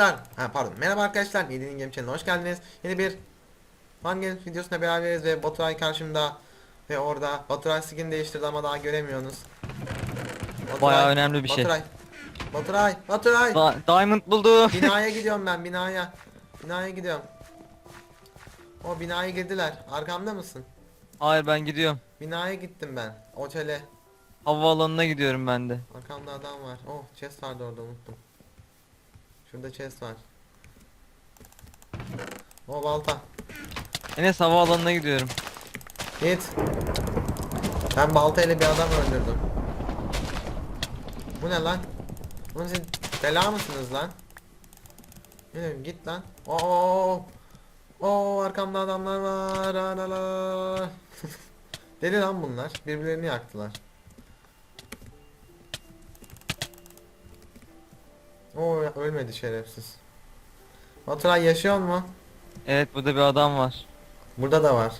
arkadaşlar. Ha pardon. Merhaba arkadaşlar. Yediğin Game Channel'a hoş geldiniz. Yeni bir Fun Games videosuna beraberiz ve Baturay karşımda. Ve orada Baturay skin değiştirdi ama daha göremiyorsunuz. Baturay, Bayağı önemli bir şey. Baturay. Baturay. Baturay. Da- Diamond buldu. binaya gidiyorum ben binaya. Binaya gidiyorum. O binaya girdiler. Arkamda mısın? Hayır ben gidiyorum. Binaya gittim ben. Otele. Havaalanına gidiyorum ben de. Arkamda adam var. Oh chest vardı orada unuttum. Şurada chest var. O balta. Enes havaalanına gidiyorum. Git. Ben baltayla bir adam öldürdüm. Bu ne lan? Oğlum siz bela mısınız lan? Bilmiyorum git lan. Oo. Oo arkamda adamlar var. Deli lan bunlar. Birbirlerini yaktılar. Oo ölmedi şerefsiz. Baturay yaşıyor mu? Evet burada bir adam var. Burada da var.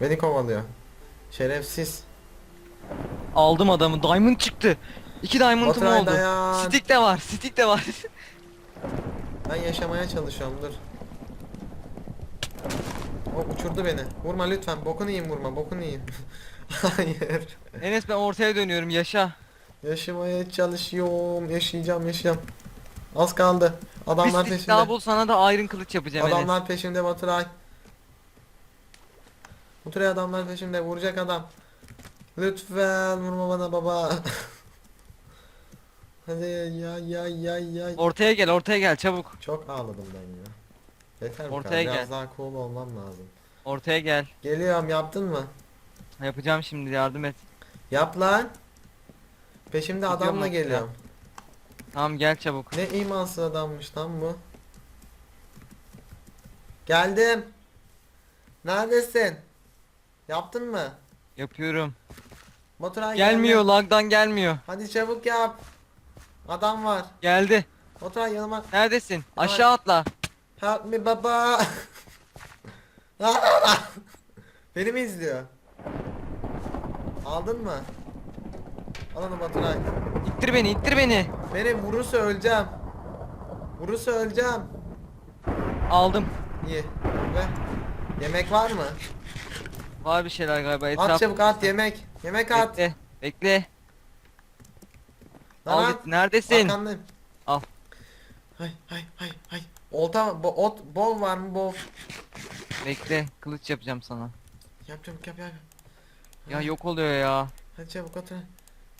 Beni kovalıyor. Şerefsiz. Aldım adamı. Diamond çıktı. İki diamond'ım Baturay oldu. dayan. Stick de var. Stick de var. Ben yaşamaya çalışıyorum dur. O uçurdu beni. Vurma lütfen. Bokunu yiyeyim vurma. Bokunu yiyeyim. Hayır. Enes ben ortaya dönüyorum. Yaşa. Yaşamaya çalışıyorum. Yaşayacağım yaşayacağım. Az kaldı. Bir Adamlar stick peşimde. daha bul sana da iron kılıç yapacağım Enes. Adamlar peşimde Baturay. Baturay adamlar peşimde. Vuracak adam. Lütfen vurma bana baba. Hadi ya ya ya ya. Ortaya gel ortaya gel çabuk. Çok ağladım ben ya. Yeter bu Ortaya kadar. Biraz gel. daha cool olmam lazım. Ortaya gel. Geliyorum yaptın mı? Yapacağım şimdi yardım et. Yap lan. Peşimde Gidiyorum adamla ortaya. geliyorum. Tamam gel çabuk. Ne imansız adammış lan bu. Geldim. Neredesin? Yaptın mı? Yapıyorum. Baturay Gelmiyor gelme. lagdan gelmiyor. Hadi çabuk yap. Adam var. Geldi. Baturay yanıma. Neredesin? Aşağı atla. Help me baba. Beni mi izliyor? Aldın mı? Al onu Baturay. İttir beni ittir beni. Beni vurursa öleceğim. Vurursa öleceğim. Aldım. İyi. Ve yemek var mı? Var bir şeyler galiba etraf. At çabuk at yemek. Yemek at. Bekle. Bekle. Lan Al git. Neredesin? Arkandayım. Al. Hay hay hay hay. Olta bo, ot bol var mı bol? Bekle. Kılıç yapacağım sana. Yap çabuk yap yap. Ya yok oluyor ya. Hadi çabuk at.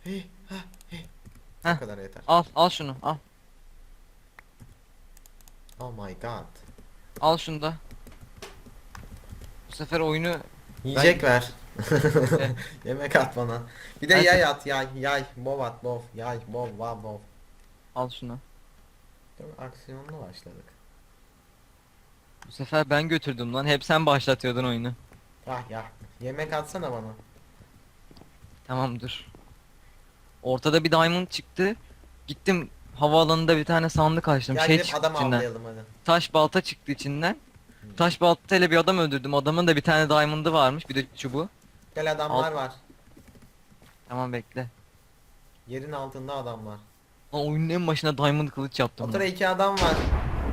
Hey ha. Heh. Bu kadar yeter. Al al şunu al. Oh my god. Al şunu da. Bu sefer oyunu Yiyecek ver. Yemek at bana. Bir de Ben- yay at yay yay. Bov at bov. Yay bov va bov. al şunu. Dur, Aksiyonlu başladık. Bu sefer ben götürdüm lan. Hep sen başlatıyordun oyunu. Ah ya. Yemek atsana bana. Tamam dur. Ortada bir diamond çıktı. Gittim havaalanında bir tane sandık açtım. Ya şey gidip çıktı adam içinden. avlayalım hadi. Taş balta çıktı içinden. Taş baltayla bir adam öldürdüm. Adamın da bir tane diamond'ı varmış. Bir de çubuğu. Gel adamlar Al. var. Tamam bekle. Yerin altında adam var. Lan oyunun en başına diamond kılıç yaptım. Lan. iki adam var.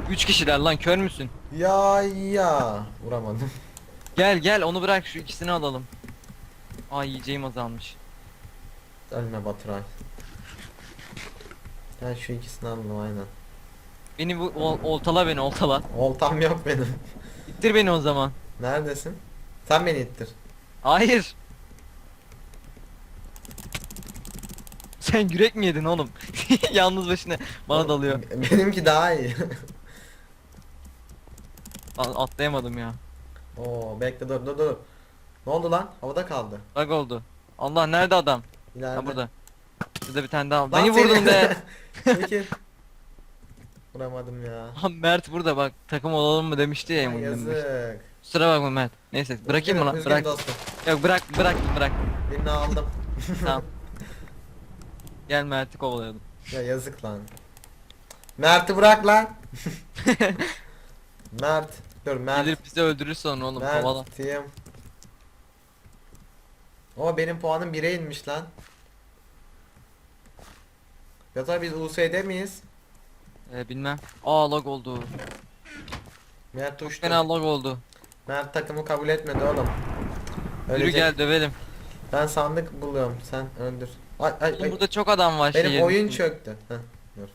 Üç kişiler lan kör müsün? Ya ya. Vuramadım. Gel gel onu bırak şu ikisini alalım. Aa yiyeceğim azalmış. Ölme Baturay. Gel şu ikisini alalım aynen. Beni bu ol- oltala beni oltala. Oltam yok benim. İttir beni o zaman. Neredesin? Sen beni ittir. Hayır. Sen yürek mi yedin oğlum? Yalnız başına bana dalıyor. Benimki daha iyi. A- atlayamadım ya. Oo bekle dur dur dur. Ne oldu lan? Havada kaldı. Bak oldu. Allah nerede adam? İleride. Ha burada. Şurada bir tane daha. Lan Beni seni- vurdun be. Peki. Vuramadım ya. Ha, Mert burada bak takım olalım mı demişti ya Ay, Emin demiş. Yazık. Kusura bakma Mert. Neyse bırakayım mı lan? Üzgünüm Bırak. dostum. Yok bırak bırak bırak. Birini aldım. tamam. Gel Mert'i kovalayalım. ya yazık lan. Mert'i bırak lan. Mert. Dur Mert. Gelir bizi öldürür sonra oğlum kovala. Mert'im. O benim puanım 1'e inmiş lan. Ya da biz US'de miyiz? Ee, bilmem. Aa lag oldu. Mert uçtu. Fena lag oldu. Mert takımı kabul etmedi oğlum. Yürü Ölecek. gel dövelim. Ben sandık buluyorum. Sen öldür. Ay ay Oğlum ay. burada çok adam var Benim şehrin oyun çöktü. Heh, dur.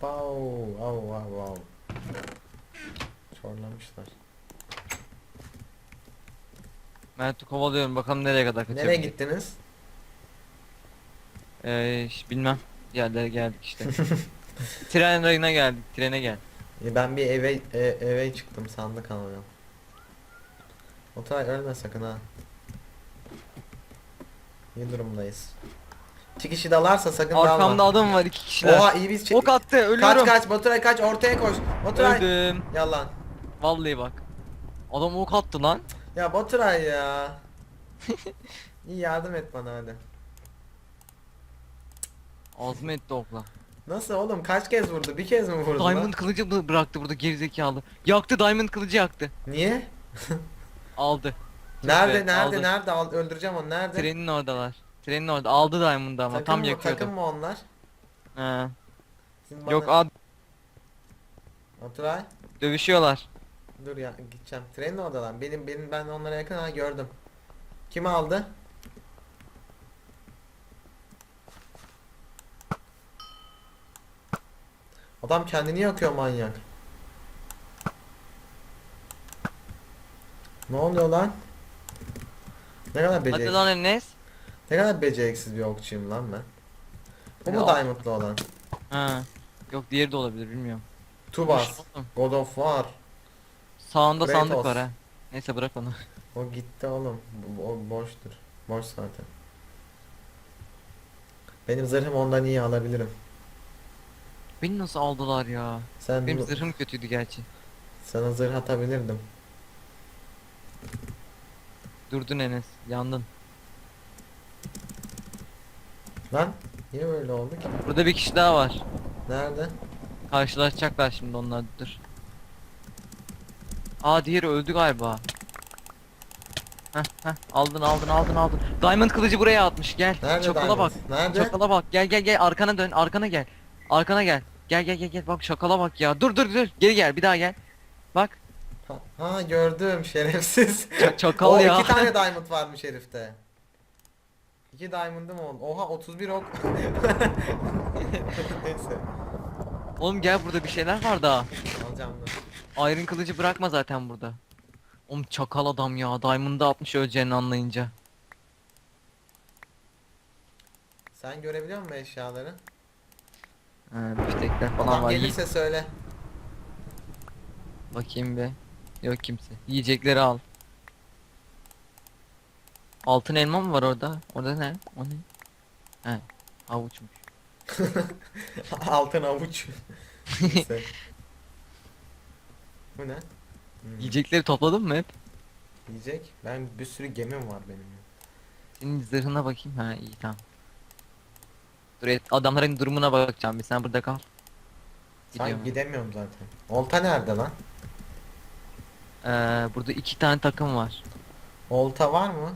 Wow, wow, wow, wow. Çorlamışlar. Mert'i kovalıyorum bakalım nereye kadar kaçıyor. Nereye gittiniz? Ee, bilmem. Yerlere geldik işte. Tren rayına geldik. Trene gel. E, Ben bir eve e, eve çıktım sandık alıyorum. Oturay ölme sakın ha. İyi durumdayız. İki kişi dalarsa sakın Arkamda dalma. adam var iki kişiler. Oha iyi biz çek- Ok attı Kaç ölüyorum. kaç Baturay kaç ortaya koş. Baturay. Öldüm. Yalan. Vallahi bak. Adam ok attı lan. Ya Baturay ya. İyi yardım et bana hadi. Ağzıma etti okla. Nasıl oğlum kaç kez vurdu? Bir kez mi vurdu lan? Diamond kılıcı bı- bıraktı burada gerizekalı. Yaktı Diamond kılıcı yaktı. Niye? Aldı. Nerede be, nerede aldı. nerede Al, öldüreceğim onu nerede? Trenin oradalar. Trenin orada. Aldı Diamond'ı ama tam mı, yakıyordu. takım mı onlar? He. Bana- Yok ad Baturay dövüşüyorlar. dur ya gideceğim. Trenin oradalar. Benim benim ben onlara yakın ha gördüm. Kim aldı? Adam kendini yakıyor manyak. Ne oluyor lan? Ne kadar Hadi beceriksiz. lan Enes. Ne kadar beceriksiz bir okçuyum lan ben. Bu mu Ya. Diamond'lı olan? Ha. Yok diğeri de olabilir bilmiyorum. Tubas, Oğlum, God of War. Sağında Kratos. sandık var ha. Neyse bırak onu. O gitti oğlum. Bu- O boştur. Boş zaten. Benim zırhım ondan iyi alabilirim. Beni nasıl aldılar ya? Sen Benim zırhım kötüydü gerçi. sana zırh atabilirdim. Durdun Enes. Yandın. Lan niye böyle oldu ki? Burada bir kişi daha var. Nerede? Karşılaşacaklar şimdi onlar dur. Aa diğeri öldü galiba. Heh heh aldın aldın aldın aldın. Diamond kılıcı buraya atmış gel. Nerede Çakala Diamond? bak. Nerede? Çakala bak gel gel gel arkana dön arkana gel. Arkana gel. Gel gel gel gel bak şakala bak ya. Dur dur dur. Geri gel bir daha gel. Bak. Ha, ha, gördüm şerefsiz. Ç- çakal o ya. iki tane diamond varmış herifte. İki diamond'ım oldu. Oha 31 ok. Neyse. Oğlum gel burada bir şeyler var daha. Alacağım dur. Iron kılıcı bırakma zaten burada. Oğlum çakal adam ya. Diamond'ı atmış öleceğini anlayınca. Sen görebiliyor musun eşyaları? Ha, biftekler falan Adam var. Gelirse söyle. Bakayım bir. Yok kimse. Yiyecekleri al. Altın elma mı var orada? Orada ne? O ne? He. Havuçmuş. Altın avuç. Neyse. Bu ne? Hmm, Yiyecekleri topladın mı hep? Yiyecek. Ben bir sürü gemim var benim. ya. Senin zırhına bakayım. Ha iyi tamam. Dur et, adamların durumuna bakacağım bir sen burada kal. Sen Gidiyorum. gidemiyorum zaten. Olta nerede lan? Ee, burada iki tane takım var. Olta var mı?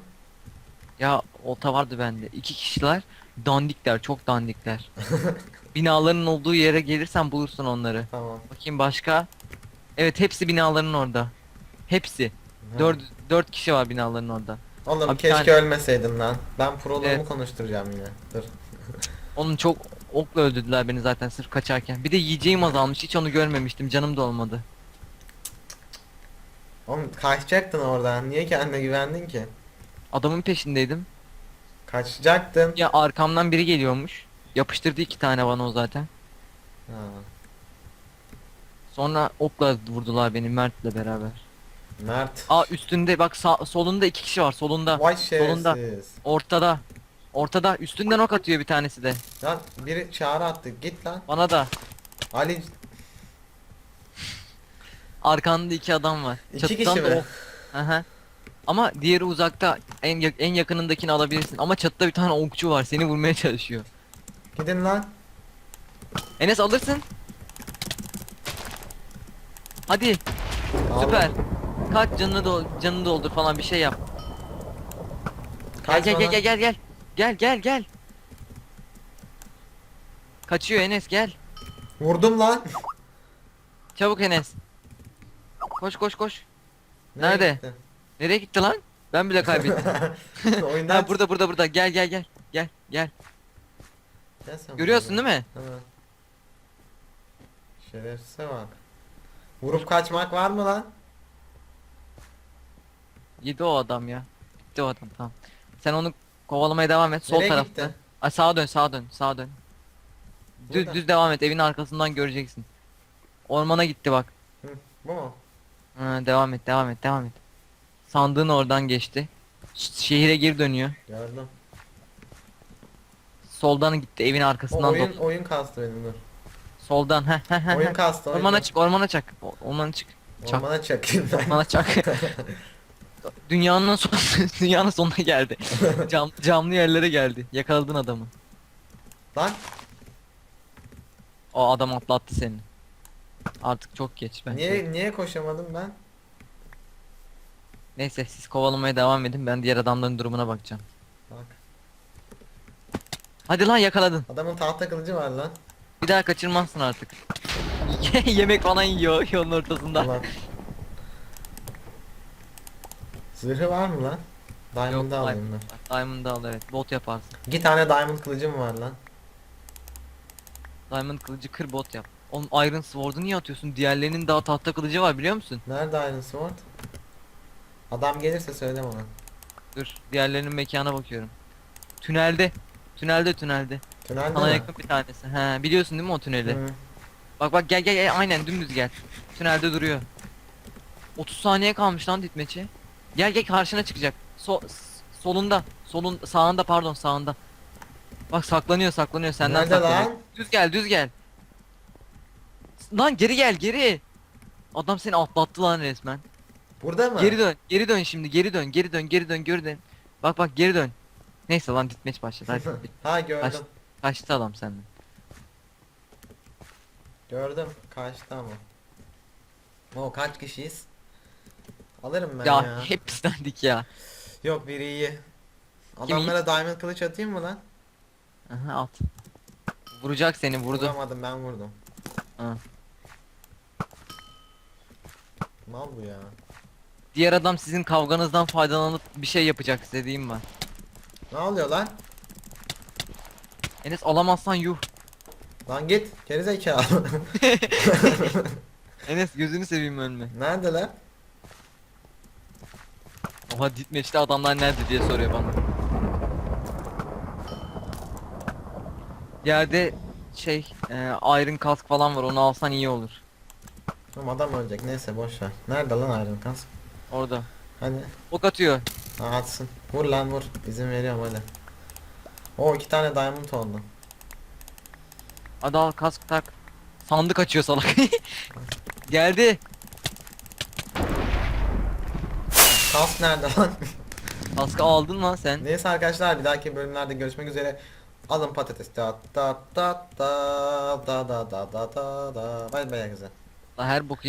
Ya olta vardı bende. İki kişiler dandikler çok dandikler. Binaların olduğu yere gelirsen bulursun onları. Tamam. Bakayım başka. Evet hepsi binaların orada. Hepsi. Dört, dört kişi var binaların orada. Oğlum Abi keşke tane- ölmeseydin lan. Ben prolumu Evet. konuşturacağım yine. Dur. Onun çok okla öldürdüler beni zaten sırf kaçarken. Bir de yiyeceğim azalmış hiç onu görmemiştim canım da olmadı. Oğlum kaçacaktın oradan. Niye kendine güvendin ki? Adamın peşindeydim. Kaçacaktın. Ya arkamdan biri geliyormuş. Yapıştırdı iki tane bana o zaten. Ha. Sonra okla vurdular beni Mert'le beraber. Mert. Aa üstünde bak sağ, solunda iki kişi var solunda. Vay solunda. Ortada. Ortada üstünden ok atıyor bir tanesi de. Lan biri çağrı attı. Git lan. Bana da. Ali Arkanda iki adam var. İki kişi mi? ok. Aha. Ama diğeri uzakta en yak- en yakınındakini alabilirsin. Ama çatıda bir tane okçu var seni vurmaya çalışıyor. gidin lan. Enes alırsın. Hadi Al. süper. Kaç canını dol canını doldur falan bir şey yap. Kaçma gel gel gel. Gel gel gel Gel gel gel. Kaçıyor Enes gel. Vurdum lan. Çabuk Enes. Koş koş koş. Nerede? gitti? Nereye gitti lan? Ben bile kaybettim. Oyundan ha burada burada burada. Gel gel gel. Gel gel. Sen Görüyorsun değil mi? Hemen. Bak. Vurup kaçmak var mı lan? Yedi o adam ya. Gitti o adam tamam. Sen onu kovalamaya devam et. Sol Nereye tarafta. gitti? Ay sağa dön sağa dön sağa dön. Düz Burada. düz devam et. Evin arkasından göreceksin. Ormana gitti bak. Bu mu? Ha, devam et devam et devam et. Sandığın oradan geçti. Ş- şehire geri dönüyor. Gördüm. Soldan gitti evin O arkasından oyun dolu. oyun kastı benim dur. Soldan heh heh heh. Oyun heh. kastı. oyun. Ormana çık ormana çak. O- Ormana çık. çak. Ormana çakayım ben. Ormana çak. Dünyanın son dünyanın sonuna geldi. Cam, camlı yerlere geldi. Yakaladın adamı. Lan O adam atlattı seni. Artık çok geç bence. niye niye koşamadım ben? Neyse siz kovalamaya devam edin. Ben diğer adamların durumuna bakacağım. Bak. Hadi lan yakaladın. Adamın tahta kılıcı var lan. Bir daha kaçırmazsın artık. Yemek falan yiyor yolun ortasında. Ulan. Zırhı var mı lan? Diamond'ı alayım ben. Diamond'ı al evet. Bot yaparsın. İki tane diamond kılıcım var lan. Diamond kılıcı kır bot yap. Oğlum Iron Sword'u niye atıyorsun? Diğerlerinin daha tahta kılıcı var biliyor musun? Nerede Iron Sword? Adam gelirse söyle bana. Dur diğerlerinin mekana bakıyorum. Tünelde. Tünelde tünelde. Tünelde Sana mi? yakın bir tanesi. He biliyorsun değil mi o tüneli? Hı. Bak bak gel gel gel aynen dümdüz gel. Tünelde duruyor. 30 saniye kalmış lan ditmeçi. Gel gel karşına çıkacak. So solunda. Solun sağında pardon sağında. Bak saklanıyor saklanıyor senden Nerede saklanıyor. lan? Düz gel düz gel. Lan geri gel geri. Adam seni atlattı lan resmen. Burada mı? Geri dön. Geri dön şimdi. Geri dön. Geri dön. Geri dön. Geri dön. Bak bak geri dön. Neyse lan ditmeç başladı. Hadi. ha gördüm. Kaç- Kaçtı adam senden. Gördüm. Kaçtı ama. O kaç kişiyiz? Alırım ben Ya, ya. hep pislendik ya. Yok biri iyi. Kim Adamlara diamond kılıç atayım mı lan? Aha at. Vuracak seni vurdu. Vuramadım ben vurdum. Ha. Mal bu ya. Diğer adam sizin kavganızdan faydalanıp bir şey yapacak size diyeyim ben. Ne oluyor lan? Enes alamazsan yuh. Lan git. Gerizekalı. Enes gözünü seveyim ölme. Nerede lan? Oha ditmeçte adamlar nerede diye soruyor bana. Yerde şey e, iron kask falan var onu alsan iyi olur. Tamam adam ölecek. Neyse boş ver. Nerede lan Iron Kask? Orada. Hadi. Ok atıyor. Ha atsın. Vur lan vur. İzin veriyorum hadi. O iki tane diamond oldu. Hadi al kask tak. Sandık açıyor salak. Geldi. Kask nerede lan? Kaskı aldın lan sen. Neyse arkadaşlar bir dahaki bölümlerde görüşmek üzere. Alın patates. Da da da da da da da da da da. Bay bay güzel. Her boku.